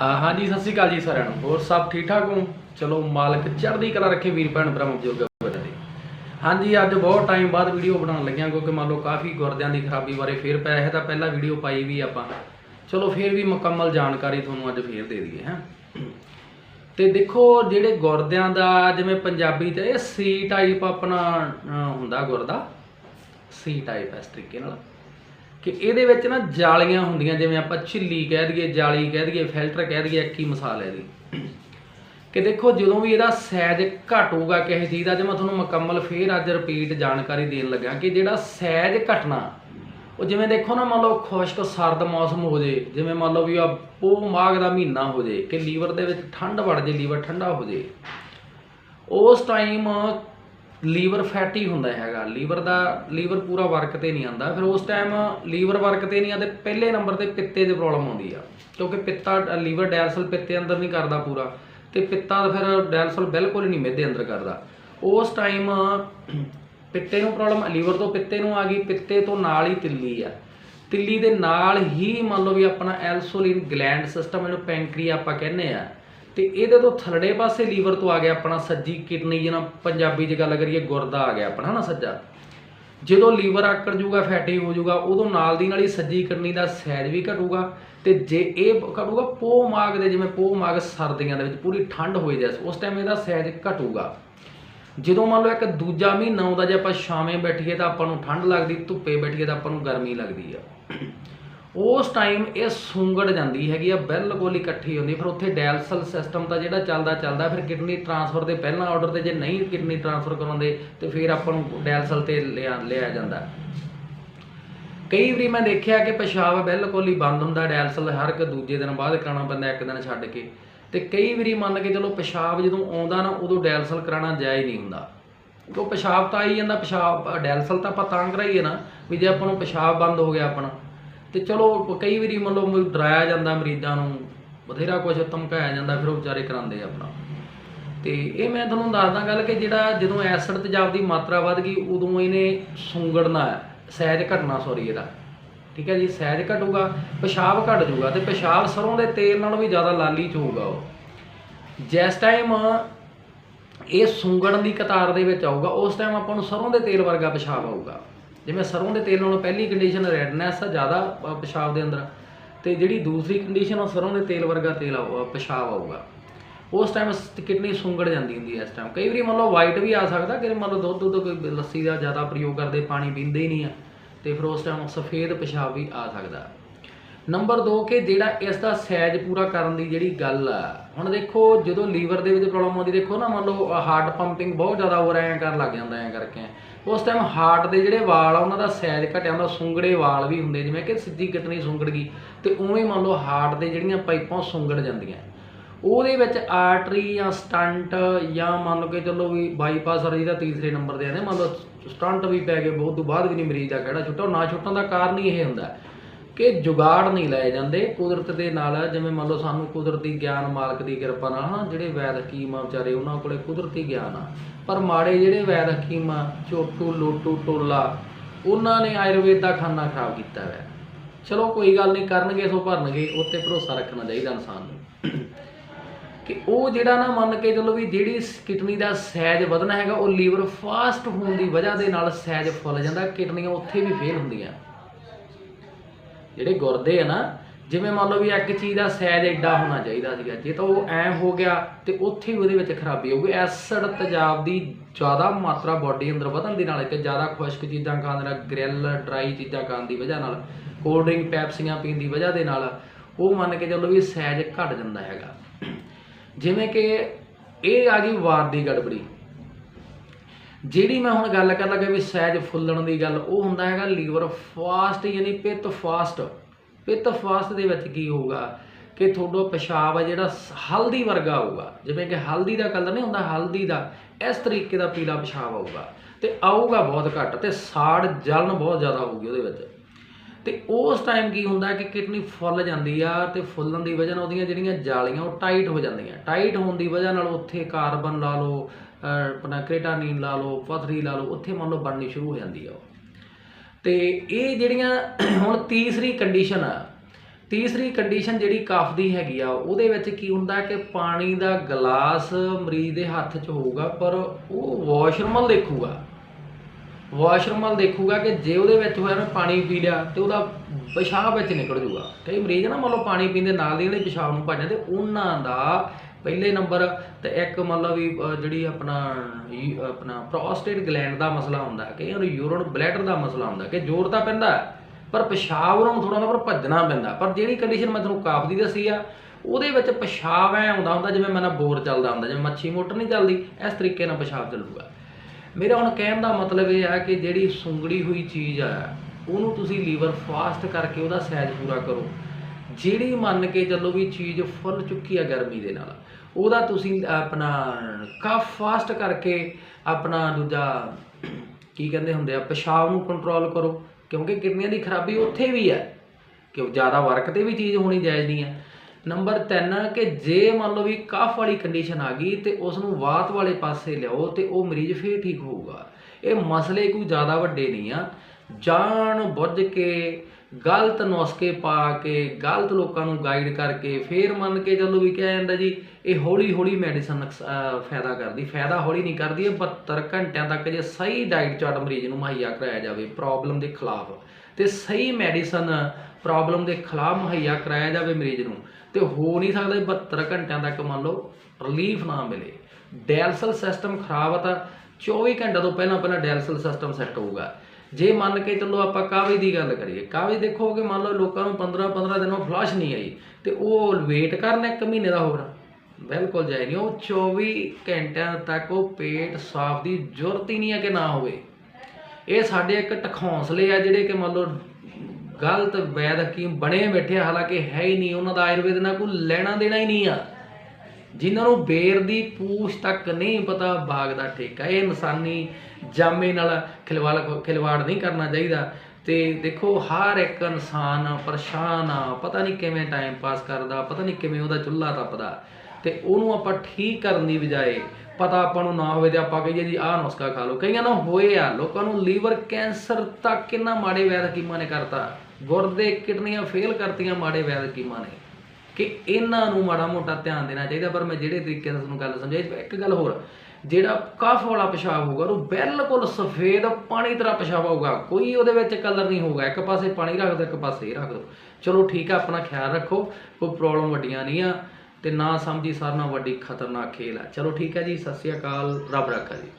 ਹਾਂਜੀ, ਸਤਿ ਸ਼੍ਰੀ ਅਕਾਲ ਜੀ ਸਾਰਿਆਂ ਨੂੰ। ਹੋਰ ਸਭ ਠੀਕ ਠਾਕ ਹੋ? ਚਲੋ, ਮਾਲਕ ਚੜ੍ਹਦੀ ਕਲਾ ਰੱਖੇ ਵੀਰ ਭੈਣ ਭਰਾ ਬਜ਼ੁਰਗ ਵੱਡੇ ਹਾਂਜੀ, ਅੱਜ ਬਹੁਤ ਟਾਈਮ ਬਾਅਦ ਵੀਡੀਓ ਬਣਾਉਣ ਲੱਗਿਆ, ਕਿਉਂਕਿ ਮੰਨ ਲਓ ਕਾਫੀ ਗੁਰਦਿਆਂ ਦੀ ਖਰਾਬੀ ਬਾਰੇ ਫੇਰ ਪਿਆ ਹੈ ਤਾਂ ਪਹਿਲਾਂ ਵੀਡੀਓ ਪਾਈ ਵੀ ਆਪਾਂ। ਚਲੋ, ਫੇਰ ਵੀ ਮੁਕੰਮਲ ਜਾਣਕਾਰੀ ਤੁਹਾਨੂੰ ਅੱਜ ਫੇਰ ਦੇ ਦਈਏ, ਹੈ। ਤੇ ਦੇਖੋ, ਜਿਹੜੇ ਗੁਰਦਿਆਂ ਦਾ, ਜਿਵੇਂ ਪੰਜਾਬੀ ਤੇ ਇਹ ਸੀ ਟਾਈਪ ਆਪਣਾ ਹੁੰਦਾ ਗੁਰਦਾ ਸੀ ਟਾਈਪ ਇਸ ਤਰੀਕੇ ਨਾਲ। ਕਿ ਇਹਦੇ ਵਿੱਚ ਨਾ ਜਾਲੀਆਂ ਹੁੰਦੀਆਂ, ਜਿਵੇਂ ਆਪਾਂ ਛਿੱਲੀ ਕਹਿ ਦਈਏ, ਜਾਲੀ ਕਹਿ ਦਈਏ, ਫਿਲਟਰ ਕਹਿ ਦਈਏ ਕੀ ਮਿਸਾਲ ਹੈ ਇਹਦੀ। ਕਿ ਦੇਖੋ, ਜਦੋਂ ਵੀ ਇਹਦਾ ਸਾਈਜ਼ ਘਟੂਗਾ ਕਿਸੇ ਚੀਜ਼ ਦਾ, ਜੇ ਮੈਂ ਤੁਹਾਨੂੰ ਮੁਕੰਮਲ ਫੇਰ ਅੱਜ ਰਿਪੀਟ ਜਾਣਕਾਰੀ ਦੇਣ ਲੱਗਾ ਕਿ ਜਿਹੜਾ ਸਾਈਜ਼ ਘਟਣਾ ਉਹ ਜਿਵੇਂ ਦੇਖੋ ਨਾ, ਮੰਨ ਲਓ ਖੁਸ਼ਕ ਸਰਦ ਮੌਸਮ ਹੋ ਜੇ, ਜਿਵੇਂ ਮੰਨ ਲਓ ਵੀ ਆ ਪੋਹ ਮਾਘ ਦਾ ਮਹੀਨਾ ਹੋ ਜੇ, ਕਿ ਲੀਵਰ ਦੇ ਵਿੱਚ ਠੰਡ ਵੜ ਜੇ, ਲੀਵਰ ਠੰਡਾ ਹੋ ਜੇ, ਉਸ ਟਾਈਮ ਲੀਵਰ ਫੈਟੀ ਹੁੰਦਾ ਹੈਗਾ, ਲੀਵਰ ਦਾ, ਲੀਵਰ ਪੂਰਾ ਵਰਕ ਤੇ ਨਹੀਂ ਆਂਦਾ ਫਿਰ ਉਸ ਟਾਈਮ ਲੀਵਰ ਵਰਕ ਤੇ ਨਹੀਂ ਆਂਦੇ ਪਹਿਲੇ ਨੰਬਰ ਤੇ ਪਿੱਤੇ ਦੀ ਪ੍ਰੋਬਲਮ ਆਉਂਦੀ ਆ। ਕਿਉਂਕਿ ਪਿੱਤਾ, ਲੀਵਰ ਡੈਲਸਲ ਪਿੱਤੇ ਅੰਦਰ ਨਹੀਂ ਕਰਦਾ ਪੂਰਾ। ਤੇ ਪਿੱਤਾ ਫਿਰ ਡੈਲਸਲ ਬਿਲਕੁਲ ਹੀ ਨਹੀਂ ਮਿਹਦੇ ਅੰਦਰ ਕਰਦਾ। ਉਸ ਟਾਈਮ ਪਿੱਤੇ ਨੂੰ ਪ੍ਰੋਬਲਮ ਲੀਵਰ ਤੋਂ ਪਿੱਤੇ ਨੂੰ ਆ ਗਈ, ਪਿੱਤੇ ਤੋਂ ਨਾਲ ਹੀ ਤਿੱਲੀ ਆ। ਤਿੱਲੀ ਦੇ ਨਾਲ ਹੀ ਮੰਨ ਲਓ ਵੀ ਆਪਣਾ ਐਲਸੋਲਿਨ ਗਲੈਂਡ ਸਿਸਟਮ ਇਹਨੂੰ ਪੈਂਕਰੀ ਆਪਾਂ ਕਹਿੰਦੇ ਆ। ਤੇ ਇਹਦੇ ਤੋਂ ਥੱਲੜੇ ਪਾਸੇ ਲੀਵਰ ਤੋਂ ਆ ਗਿਆ ਆਪਣਾ ਸੱਜੀ ਕਿਡਨੀ ਜਿਹਨਾਂ ਪੰਜਾਬੀ 'ਚ ਗੱਲ ਕਰੀਏ ਗੁਰਦਾ ਆ ਗਿਆ ਆਪਣਾ, ਹਨਾ ਸੱਜਾ? ਜਦੋਂ ਲੀਵਰ ਆਕੜ ਜੂਗਾ, ਫੈਟੀ ਹੋ ਜੂਗਾ, ਉਦੋਂ ਨਾਲ ਦੀ ਨਾਲ ਹੀ ਸੱਜੀ ਕਿਡਨੀ ਦਾ ਸਾਈਜ਼ ਵੀ ਘਟੂਗਾ ਤੇ ਜੇ ਇਹ ਘਟੂਗਾ ਪੋਹ ਮਾਗ ਦੇ ਜਿਵੇਂ ਪੋਹ ਮਾਗ ਸਰਦੀਆਂ ਦੇ ਵਿੱਚ ਪੂਰੀ ਠੰਡ ਹੋਈ ਜਾਏ, ਉਸ ਟਾਈਮ ਇਹਦਾ ਸਾਈਜ਼ ਘਟੂਗਾ। ਜਦੋਂ ਮੰਨ ਲਓ ਇੱਕ ਦੂਜਾ ਮਹੀਨਾ ਆਉਂਦਾ, ਜੇ ਆਪਾਂ ਛਾਵੇਂ ਬੈਠੀਏ ਤਾਂ ਆਪਾਂ ਨੂੰ ਠੰਡ ਲੱਗਦੀ, ਧੁੱਪੇ ਬੈਠੀਏ ਤਾਂ ਆਪਾਂ ਨੂੰ ਗਰਮੀ ਲੱਗਦੀ ਆ। ਉਸ ਟਾਈਮ ਇਹ ਸੁੰਗੜ ਜਾਂਦੀ ਹੈਗੀ ਆ, ਬਿਲਕੁਲ ਹੀ ਇਕੱਠੀ ਹੁੰਦੀ। ਫਿਰ ਉੱਥੇ ਡੈਲਸਲ ਸਿਸਟਮ ਤਾਂ ਜਿਹੜਾ ਚੱਲਦਾ ਚੱਲਦਾ। ਫਿਰ ਕਿਡਨੀ ਟ੍ਰਾਂਸਫਰ ਦੇ ਪਹਿਲਾਂ ਆਰਡਰ ਤੇ ਜੇ ਨਹੀਂ ਕਿਡਨੀ ਟ੍ਰਾਂਸਫਰ ਕਰਾਉਂਦੇ, ਤੇ ਫਿਰ ਆਪਾਂ ਨੂੰ ਡੈਲਸਲ ਤੇ ਲਿਆ ਲਿਆ ਜਾਂਦਾ। ਕਈ ਵਾਰੀ ਮੈਂ ਦੇਖਿਆ ਕਿ ਪਿਸ਼ਾਬ ਬਿਲਕੁਲ ਹੀ ਬੰਦ ਹੁੰਦਾ ਡੈਲਸਲ ਹਰ ਇੱਕ ਦੂਜੇ ਦਿਨ ਬਾਅਦ ਕਰਾਉਣਾ ਪੈਂਦਾ, ਇੱਕ ਦਿਨ ਛੱਡ ਕੇ। ਤੇ ਕਈ ਵਾਰੀ ਮੰਨ ਕੇ ਚਲੋ ਪਿਸ਼ਾਬ ਜਦੋਂ ਆਉਂਦਾ ਨਾ, ਉਦੋਂ ਡੈਲਸਲ ਕਰਾਉਣਾ ਜਾਇਜ਼ ਨਹੀਂ ਹੁੰਦਾ। ਕਿਉਂ ਪਿਸ਼ਾਬ ਤਾਂ ਆਈ ਜਾਂਦਾ, ਪਿਸ਼ਾਬ ਡੈਲਸਲ ਤਾਂ ਆਪਾਂ ਤਾਂ ਕਰਾਈਏ ਨਾ, ਵੀ ਜੇ ਆਪਾਂ ਨੂੰ ਪਿਸ਼ਾਬ ਬੰਦ ਹੋ ਗਿਆ ਆਪਣਾ ਤੇ ਚਲੋ, ਕਈ ਵਾਰੀ ਮਤਲਬ ਡਰਾਇਆ ਜਾਂਦਾ ਮਰੀਜ਼ਾਂ ਨੂੰ, ਬਥੇਰਾ ਕੁਝ ਧਮਕਾਇਆ ਜਾਂਦਾ, ਫਿਰ ਉਹ ਵਿਚਾਰੇ ਕਰਾਉਂਦੇ ਆਪਣਾ। ਤੇ ਇਹ ਮੈਂ ਤੁਹਾਨੂੰ ਦੱਸਦਾ ਗੱਲ ਕਿ ਜਿਹੜਾ ਜਦੋਂ ਐਸਿਡ ਤੇਜ਼ਾਬ ਦੀ ਮਾਤਰਾ ਵੱਧ ਗਈ, ਉਦੋਂ ਇਹਨੇ ਸੁੰਗੜਨਾ ਸਹਿਜ ਘਟਣਾ ਸੌਰੀ ਇਹਦਾ। ਠੀਕ ਹੈ ਜੀ, ਸਹਿਜ ਘਟੂਗਾ, ਪਿਸ਼ਾਬ ਘਟ ਜਾਊਗਾ ਤੇ ਪਿਸ਼ਾਬ ਸਰੋਂ ਦੇ ਤੇਲ ਨਾਲੋਂ ਵੀ ਜ਼ਿਆਦਾ ਲਾਲੀ ਚ ਹੋਊਗਾ ਉਹ। ਜਿਸ ਟਾਈਮ ਇਹ ਸੁੰਗੜਨ ਦੀ ਕਤਾਰ ਦੇ ਵਿੱਚ ਆਊਗਾ, ਉਸ ਟਾਈਮ ਆਪਾਂ ਨੂੰ ਸਰੋਂ ਦੇ ਤੇਲ ਵਰਗਾ ਪਿਸ਼ਾਬ ਆਊਗਾ। ਜਿਵੇਂ ਸਰੋਂ ਦੇ ਤੇਲ ਨਾਲੋਂ ਪਹਿਲੀ ਕੰਡੀਸ਼ਨ ਰੈਡਨੈਸ ਆ ਜ਼ਿਆਦਾ ਪਿਸ਼ਾਬ ਦੇ ਅੰਦਰ। ਤੇ ਜਿਹੜੀ ਦੂਸਰੀ ਕੰਡੀਸ਼ਨ ਉਹ ਸਰੋਂ ਦੇ ਤੇਲ ਵਰਗਾ ਤੇਲ ਆਊਗਾ ਪਿਸ਼ਾਬ ਆਊਗਾ। ਉਸ ਟਾਈਮ ਕਿਡਨੀ ਸੁੰਗੜ ਜਾਂਦੀ ਹੁੰਦੀ ਹੈ ਇਸ ਟਾਈਮ ਕਈ ਵਾਰੀ ਮੰਨ ਲਓ ਵਾਈਟ ਵੀ ਆ ਸਕਦਾ ਕਿ ਮੰਨ ਲਓ ਦੁੱਧ ਦੁੱਧ ਕੋਈ ਲੱਸੀ ਦਾ ਜ਼ਿਆਦਾ ਪ੍ਰਯੋਗ ਕਰਦੇ, ਪਾਣੀ ਪੀਂਦੇ ਹੀ ਨਹੀਂ ਆ। ਤੇ ਫਿਰ ਉਸ ਟਾਈਮ ਸਫੇਦ ਪਿਸ਼ਾਬ ਵੀ ਆ ਸਕਦਾ। ਨੰਬਰ 2 ਕਿ ਜਿਹੜਾ ਇਸ ਦਾ ਸਾਈਜ਼ ਪੂਰਾ ਕਰਨ ਦੀ ਜਿਹੜੀ ਗੱਲ ਆ, ਹੁਣ ਦੇਖੋ ਜਦੋਂ ਲੀਵਰ ਦੇ ਵਿੱਚ ਪ੍ਰੋਬਲਮ ਆਉਂਦੀ, ਦੇਖੋ ਨਾ ਮੰਨ ਲਓ ਹਾਰਟ ਪੰਪਿੰਗ ਬਹੁਤ ਜ਼ਿਆਦਾ ਹੋ ਰਿਹਾ ਐਂ ਕਰਨ ਲੱਗ ਜਾਂਦਾ, ਐਂ ਕਰਕੇ। ਉਸ ਟਾਈਮ ਹਾਰਟ ਦੇ ਜਿਹੜੇ ਵਾਲ ਆ, ਉਹਨਾਂ ਦਾ ਸਾਈਜ਼ ਘਟਿਆ ਹੁੰਦਾ ਸੁੰਗੜੇ ਵਾਲ ਵੀ ਹੁੰਦੇ ਜਿਵੇਂ ਕਿ ਸਿੱਧੀ ਕਿਡਨੀ ਸੁੰਗੜ ਗਈ, ਤੇ ਉਵੇਂ ਮੰਨ ਲਓ ਹਾਰਟ ਦੇ ਜਿਹੜੀਆਂ ਪਾਈਪਾਂ ਸੁੰਗੜ ਜਾਂਦੀਆਂ। ਉਹਦੇ ਵਿੱਚ ਆਰਟਰੀ ਜਾਂ ਸਟੰਟ ਜਾਂ ਮੰਨ ਲਓ ਕਿ ਚਲੋ ਵੀ ਬਾਈਪਾਸ ਸਰਜਰੀ ਦਾ ਤੀਸਰੇ ਨੰਬਰ ਤੇ ਆਨੇ ਮੰਨ ਲਓ ਸਟੰਟ ਵੀ ਪੈ ਗਏ, ਬਹੁਤ ਤੋਂ ਬਾਅਦ ਵੀ ਨਹੀਂ ਮਰੀਜ਼ ਦਾ ਕਿਹੜਾ ਛੁੱਟਾ, ਉਹ ਨਾ ਛੁੱਟਣ ਦਾ ਕਾਰਨ ਹੀ ਇਹ ਹੁੰਦਾ। ਕਿ ਜੁਗਾੜ ਨਹੀਂ ਲਏ ਜਾਂਦੇ। ਕੁਦਰਤ ਦੇ ਨਾਲ ਜਿਵੇਂ ਮੰਨ ਲਓ ਸਾਨੂੰ ਕੁਦਰਤੀ ਗਿਆਨ, ਮਾਲਕ ਦੀ ਕਿਰਪਾ ਨਾਲ ਹਨਾ, ਜਿਹੜੇ ਵੈਦ ਹਕੀਮ ਆ ਵਿਚਾਰੇ, ਉਹਨਾਂ ਕੋਲੇ ਕੁਦਰਤੀ ਗਿਆਨ ਆ। ਪਰ ਮਾੜੇ ਜਿਹੜੇ ਵੈਦ ਹਕੀਮ ਆ, ਚੋਟੂ, ਲੋਟੂ, ਟੋਲਾ, ਉਹਨਾਂ ਨੇ ਆਯੁਰਵੇਦ ਦਾ ਖਾਨਾ ਖਰਾਬ ਕੀਤਾ ਹੋਇਆ। ਚਲੋ ਕੋਈ ਗੱਲ ਨਹੀਂ, ਕਰਨਗੇ, ਸੋ ਭਰਨਗੇ, ਉੱਤੇ ਭਰੋਸਾ ਰੱਖਣਾ ਚਾਹੀਦਾ ਇਨਸਾਨ ਨੂੰ। ਕਿ ਉਹ ਜਿਹੜਾ ਨਾ ਮੰਨ ਕੇ ਚਲੋ ਵੀ ਜਿਹੜੀ ਕਿਡਨੀ ਦਾ ਸਾਈਜ਼ ਵਧਣਾ ਹੈਗਾ, ਉਹ ਲੀਵਰ ਫਾਸਟ ਹੋਣ ਦੀ ਵਜ੍ਹਾ ਦੇ ਨਾਲ ਸਾਈਜ਼ ਫੁੱਲ ਜਾਂਦਾ, ਕਿਡਨੀਆਂ ਉੱਥੇ ਵੀ ਫੇਲ ਹੁੰਦੀਆਂ। ਜਿਹੜੇ ਗੁਰਦੇ ਆ ਨਾ, ਜਿਵੇਂ ਮੰਨ ਲਓ ਵੀ ਇੱਕ ਚੀਜ਼ ਦਾ ਸਾਈਜ਼ ਐਡਾ ਹੋਣਾ ਚਾਹੀਦਾ ਸੀਗਾ, ਜੇ ਤਾਂ ਉਹ ਐ ਹੋ ਗਿਆ ਤੇ ਉੱਥੇ ਹੀ ਉਹਦੇ ਵਿੱਚ ਖਰਾਬੀ ਹੋਊਗੀ। ਐਸਿਡ ਤੇਜ਼ਾਬ ਦੀ ਜ਼ਿਆਦਾ ਮਾਤਰਾ ਬਾਡੀ ਅੰਦਰ ਵਧਣ ਦੇ ਨਾਲ ਤੇ ਜ਼ਿਆਦਾ ਖੁਸ਼ਕ ਚੀਜ਼ਾਂ ਖਾਣ ਦੇ ਨਾਲ ਗ੍ਰਿਲ ਡਰਾਈ ਚੀਜ਼ਾਂ ਖਾਣ ਦੀ ਵਜ੍ਹਾ ਨਾਲ ਕੋਲਡ ਡਰਿੰਕ ਪੈਪਸੀਆਂ ਪੀਣ ਦੀ ਵਜ੍ਹਾ ਦੇ ਨਾਲ, ਉਹ ਮੰਨ ਕੇ ਚੱਲੋ ਵੀ ਸਾਈਜ਼ ਘਟ ਜਾਂਦਾ ਹੈਗਾ। ਜਿਵੇਂ ਕਿ ਇਹ ਆ ਗਈ ਵਾਰ ਦੀ ਗੜਬੜੀ। ਜਿਹੜੀ ਮੈਂ ਹੁਣ ਗੱਲ ਕਰਨ ਲੱਗਾ ਵੀ ਸਹਿਜ ਫੁੱਲਣ ਦੀ ਗੱਲ, ਉਹ ਹੁੰਦਾ ਹੈਗਾ ਲੀਵਰ ਫਾਸਟ ਯਾਨੀ ਪਿੱਤ ਫਾਸਟ। ਪਿੱਤ ਫਾਸਟ ਦੇ ਵਿੱਚ ਕੀ ਹੋਊਗਾ ਕਿ ਤੁਹਾਡਾ ਪਿਸ਼ਾਬ ਆ ਜਿਹੜਾ ਸ- ਹਲਦੀ ਵਰਗਾ ਆਊਗਾ ਜਿਵੇਂ ਕਿ ਹਲਦੀ ਦਾ ਕਲਰ ਨਹੀਂ ਹੁੰਦਾ, ਹਲਦੀ ਦਾ, ਇਸ ਤਰੀਕੇ ਦਾ ਪੀਲਾ ਪਿਸ਼ਾਬ ਆਊਗਾ। ਤੇ ਆਊਗਾ ਬਹੁਤ ਘੱਟ ਤੇ ਸਾੜ ਜਲਨ ਬਹੁਤ ਜ਼ਿਆਦਾ ਹੋਊਗੀ ਉਹਦੇ ਵਿੱਚ। ਤੇ ਉਸ ਟਾਈਮ ਕੀ ਹੁੰਦਾ ਕਿ ਕਿਡਨੀ ਫੁੱਲ ਜਾਂਦੀ ਆ ਤੇ ਫੁੱਲਣ ਦੀ ਵਜ੍ਹਾ ਨਾਲ ਉਹਦੀਆਂ ਜਿਹੜੀਆਂ ਜਾਲੀਆਂ, ਉਹ ਟਾਈਟ ਹੋ ਜਾਂਦੀਆਂ। ਟਾਈਟ ਹੋਣ ਦੀ ਵਜ੍ਹਾ ਨਾਲ ਉੱਥੇ ਕਾਰਬਨ ਲਾ ਲਓ ਆਪਣਾ ਕ੍ਰੇਟਾਨੀਨ ਲਾ ਲਓ ਪਥਰੀ ਲਾ ਲਓ, ਉੱਥੇ ਮੰਨ ਲਓ ਬਣਨੀ ਸ਼ੁਰੂ ਹੋ ਜਾਂਦੀ ਆ ਉਹ। ਤੇ ਇਹ ਜਿਹੜੀਆਂ ਹੁਣ ਤੀਸਰੀ ਕੰਡੀਸ਼ਨ ਆ, ਤੀਸਰੀ ਕੰਡੀਸ਼ਨ ਜਿਹੜੀ ਕਫ ਦੀ ਹੈਗੀ ਆ, ਉਹਦੇ ਵਿੱਚ ਕੀ ਹੁੰਦਾ ਕਿ ਪਾਣੀ ਦਾ ਗਲਾਸ ਮਰੀਜ਼ ਦੇ ਹੱਥ 'ਚ ਹੋਊਗਾ, ਪਰ ਉਹ ਵਾਸ਼ਰੂਮ ਦੇਖੂਗਾ। ਵਾਸ਼ਰੂਮ ਦੇਖੂਗਾ ਕਿ ਜੇ ਉਹਦੇ ਵਿੱਚ ਹੋਇਆ ਨਾ ਪਾਣੀ ਪੀ ਲਿਆ, ਤੇ ਉਹਦਾ ਪਿਸ਼ਾਬ ਵਿੱਚ ਨਿਕਲ ਜੂਗਾ। ਕਈ ਮਰੀਜ਼ ਨਾ ਮੰਨ ਲਓ ਪਾਣੀ ਪੀਂਦੇ ਨਾਲ ਦੀ ਜਿਹੜੇ ਪਿਸ਼ਾਬ ਨੂੰ ਭੱਜ ਜਾਂਦੇ, ਉਹਨਾਂ ਦਾ ਪਹਿਲੇ ਨੰਬਰ ਤੇ ਇੱਕ ਮਤਲਬ ਵੀ ਜਿਹੜੀ ਆਪਣਾ ਯੂ- ਆਪਣਾ ਪ੍ਰੋਸਟੇਟ ਗਲੈਂਡ ਦਾ ਮਸਲਾ ਹੁੰਦਾ ਕਿ ਉਹਨੂੰ ਯੂਰਨ ਬਲੈਡਰ ਦਾ ਮਸਲਾ ਹੁੰਦਾ ਕਿ ਜ਼ੋਰ ਤਾਂ ਪੈਂਦਾ ਪਰ ਪਿਸ਼ਾਬ ਉਹਨਾਂ ਨੂੰ ਥੋੜਾ ਨਾ ਪਰ ਭੱਜਣਾ ਪੈਂਦਾ ਪਰ ਜਿਹੜੀ ਕੰਡੀਸ਼ਨ ਮੈਂ ਤੁਹਾਨੂੰ ਕਾਫ ਦੀ ਦੱਸੀ ਆ, ਉਹਦੇ ਵਿੱਚ ਪਿਸ਼ਾਬ ਐ ਆਉਂਦਾ ਹੁੰਦਾ ਜਿਵੇਂ ਮੈਂ ਨਾ ਬੋਰ ਚੱਲਦਾ ਹੁੰਦਾ, ਜਿਵੇਂ ਮੱਛੀ ਮੋਟਰ ਨਹੀਂ ਚੱਲਦੀ, ਇਸ ਤਰੀਕੇ ਨਾਲ ਪਿਸ਼ਾਬ ਚੱਲੂਗਾ। ਮੇਰਾ ਹੁਣ ਕਹਿਣ ਦਾ ਮਤਲਬ ਇਹ ਆ ਕਿ ਜਿਹੜੀ ਸੁੰਗੜੀ ਹੋਈ ਚੀਜ਼ ਆ, ਉਹਨੂੰ ਤੁਸੀਂ ਲੀਵਰ ਫਾਸਟ ਕਰਕੇ ਉਹਦਾ ਸਾਈਜ਼ ਪੂਰਾ ਕਰੋ। ਜਿਹੜੀ ਮੰਨ ਕੇ ਚੱਲੋ ਵੀ ਚੀਜ਼ ਫੁੱਲ ਚੁੱਕੀ ਆ ਗਰਮੀ ਦੇ ਨਾਲ, ਉਹਦਾ ਤੁਸੀਂ ਆਪਣਾ ਕਫ ਫਾਸਟ ਕਰਕੇ ਆਪਣਾ ਦੂਜਾ ਕੀ ਕਹਿੰਦੇ ਹੁੰਦੇ ਆ, ਪਿਸ਼ਾਬ ਨੂੰ ਕੰਟਰੋਲ ਕਰੋ, ਕਿਉਂਕਿ ਕਿਡਨੀਆਂ ਦੀ ਖਰਾਬੀ ਉੱਥੇ ਵੀ ਹੈ ਕਿ ਜ਼ਿਆਦਾ ਵਰਕ ਤੇ ਵੀ ਚੀਜ਼ ਹੋਣੀ ਜਾਇਜ਼ ਨਹੀਂ ਹੈ ਨੰਬਰ 3 ਕਿ ਜੇ ਮੰਨ ਲਓ ਵੀ ਕਫ ਵਾਲੀ ਕੰਡੀਸ਼ਨ ਆ ਗਈ ਤੇ ਉਸ ਨੂੰ ਵਾਤ ਵਾਲੇ ਪਾਸੇ ਲਿਆਓ ਤੇ ਉਹ ਮਰੀਜ਼ ਫੇਰ ਠੀਕ ਹੋਊਗਾ। ਇਹ ਮਸਲੇ ਕੋਈ ਜ਼ਿਆਦਾ ਵੱਡੇ ਨਹੀਂ ਆ। ਜਾਣ ਬੁੱਝ ਕੇ ਗਲਤ ਨੁਸਖੇ ਪਾ ਕੇ, ਗਲਤ ਲੋਕਾਂ ਨੂੰ ਗਾਈਡ ਕਰਕੇ ਫੇਰ ਮੰਨ ਕੇ ਚੱਲੋ ਵੀ ਕਿਹਾ ਜਾਂਦਾ ਜੀ, ਇਹ ਹੌਲੀ ਹੌਲੀ ਮੈਡੀਸਨ ਫਾਇਦਾ ਕਰਦੀ। ਫਾਇਦਾ ਹੌਲੀ ਨਹੀਂ ਕਰਦੀ, ਇਹ 72 ਘੰਟਿਆਂ ਤੱਕ ਜੇ ਸਹੀ ਡਾਈਟ ਚਾਰਟ ਮਰੀਜ਼ ਨੂੰ ਮੁਹੱਈਆ ਕਰਾਇਆ ਜਾਵੇ ਪ੍ਰੋਬਲਮ ਦੇ ਖਿਲਾਫ। ਤੇ ਸਹੀ ਮੈਡੀਸਨ ਪ੍ਰੋਬਲਮ ਦੇ ਖਿਲਾਫ ਮੁਹੱਈਆ ਕਰਾਇਆ ਜਾਵੇ ਮਰੀਜ਼ ਨੂੰ। ਤੇ ਹੋ ਨਹੀਂ ਸਕਦਾ ਇਹ 72 ਘੰਟਿਆਂ ਤੱਕ ਮੰਨ ਲਓ ਰਿਲੀਫ ਨਾ ਮਿਲੇ। ਡੈਲਸਲ ਸਿਸਟਮ ਖਰਾਬ ਆ ਤਾਂ 24 ਘੰਟੇ ਤੋਂ ਪਹਿਲਾਂ ਪਹਿਲਾਂ ਡੈਲਸਲ ਸਿਸਟਮ ਸੈੱਟ ਹੋਊਗਾ। ਜੇ ਮੰਨ ਕੇ ਚੱਲੋ ਆਪਾਂ ਕਾਵੇ ਦੀ ਗੱਲ ਕਰੀਏ ਕਾਵੇ ਦੇਖੋ ਕਿ ਮੰਨ ਲਓ ਲੋਕਾਂ ਨੂੰ 15 15 ਦਿਨੋਂ ਫਲਸ਼ ਨਹੀਂ ਆਈ ਤੇ ਉਹ ਵੇਟ ਕਰਨ ਇੱਕ ਮਹੀਨੇ ਦਾ ਹੋਰ ਬਿਲਕੁਲ ਜਾਇ ਨਹੀਂ ਉਹ 24 ਘੰਟਿਆਂ ਤੱਕ ਉਹ ਪੇਟ ਸਾਫ਼ ਦੀ ਜ਼ਰੂਰਤ ਹੀ ਨਹੀਂ ਹੈ ਕਿ ਨਾ ਹੋਵੇ। ਇਹ ਸਾਡੇ ਇੱਕ ਟਖੌਂਸਲੇ ਆ ਜਿਹੜੇ ਕਿ ਮੰਨ ਲਓ ਗਲਤ ਵੈਦ ਹਕੀਮ ਬਣੇ ਬੈਠੇ ਆ, ਹਾਲਾਂਕਿ ਹੈ ਹੀ ਨਹੀਂ ਉਹਨਾਂ ਦਾ ਆਯੁਰਵੇਦ ਨਾਲ ਕੋਈ ਲੈਣਾ ਦੇਣਾ ਹੀ ਨਹੀਂ ਆ। ਜਿਨ੍ਹਾਂ ਨੂੰ ਬੇਰ ਦੀ ਪੂਛ ਤੱਕ ਨਹੀਂ ਪਤਾ ਬਾਗ ਦਾ ਠੇਕਾ। ਇਹ ਇਨਸਾਨੀ ਜਾਮੇ ਨਾਲ ਖਿਲਵਾੜ ਖਿਲਵਾੜ ਨਹੀਂ ਕਰਨਾ ਚਾਹੀਦਾ। ਤੇ ਦੇਖੋ, ਹਰ ਇੱਕ ਇਨਸਾਨ ਪਰੇਸ਼ਾਨ ਆ, ਪਤਾ ਨਹੀਂ ਕਿਵੇਂ ਟਾਈਮ ਪਾਸ ਕਰਦਾ, ਪਤਾ ਨਹੀਂ ਕਿਵੇਂ ਉਹਦਾ ਚੁੱਲ੍ਹਾ ਤਪਦਾ। ਤੇ ਉਹਨੂੰ ਆਪਾਂ ਠੀਕ ਕਰਨ ਦੀ ਬਜਾਏ ਪਤਾ ਆਪਾਂ ਨੂੰ ਨਾ ਹੋਵੇ ਤੇ ਆਪਾਂ ਕਹੀਏ ਜੀ, ਆਹ ਨੁਸਖਾ ਖਾ ਲਓ। ਕਈਆਂ ਨੂੰ ਹੋਏ ਆ, ਲੋਕਾਂ ਨੂੰ ਲੀਵਰ ਕੈਂਸਰ ਤੱਕ ਕਿੰਨਾ ਮਾੜੇ ਵੈਦ ਹਕੀਮਾਂ ਨੇ ਕਰਤਾ। ਗੁਰਦੇ ਕਿਡਨੀਆਂ ਫੇਲ ਕਰਤੀਆਂ ਮਾੜੇ ਵੈਦ ਕੀਮਾ ਨੇ। ਕਿ ਇਹਨਾਂ ਨੂੰ ਮਾੜਾ ਮੋਟਾ ਧਿਆਨ ਦੇਣਾ ਚਾਹੀਦਾ, ਪਰ ਮੈਂ ਜਿਹੜੇ ਤਰੀਕੇ ਨਾਲ ਤੁਹਾਨੂੰ ਗੱਲ ਸਮਝਾਈ, ਇੱਕ ਗੱਲ ਹੋਰ, ਜਿਹੜਾ ਕਫ ਵਾਲਾ ਪਿਸ਼ਾਬ ਹੋਊਗਾ ਉਹ ਬਿਲਕੁਲ ਸਫੇਦ ਪਾਣੀ ਤਰ੍ਹਾਂ ਪਿਸ਼ਾਬ ਹੋਊਗਾ ਕੋਈ ਉਹਦੇ ਵਿੱਚ ਕਲਰ ਨਹੀਂ ਹੋਊਗਾ, ਇੱਕ ਪਾਸੇ ਪਾਣੀ ਰੱਖ ਦਿਓ ਇੱਕ ਪਾਸੇ ਹੀ ਰੱਖ ਦਿਓ ਚਲੋ ਠੀਕ ਆ, ਆਪਣਾ ਖਿਆਲ ਰੱਖੋ, ਕੋਈ ਪ੍ਰੋਬਲਮ ਵੱਡੀਆਂ ਨਹੀਂ ਆ, ਤੇ ਨਾ ਸਮਝੀ ਸਾਰਿਆਂ ਨਾਲੋਂ ਵੱਡੀ ਖਤਰਨਾਕ ਖੇਲ ਆ। ਚਲੋ ਠੀਕ ਹੈ ਜੀ, ਸਤਿ ਸ਼੍ਰੀ ਅਕਾਲ, ਰੱਬ ਰੱਖਾ ਜੀ।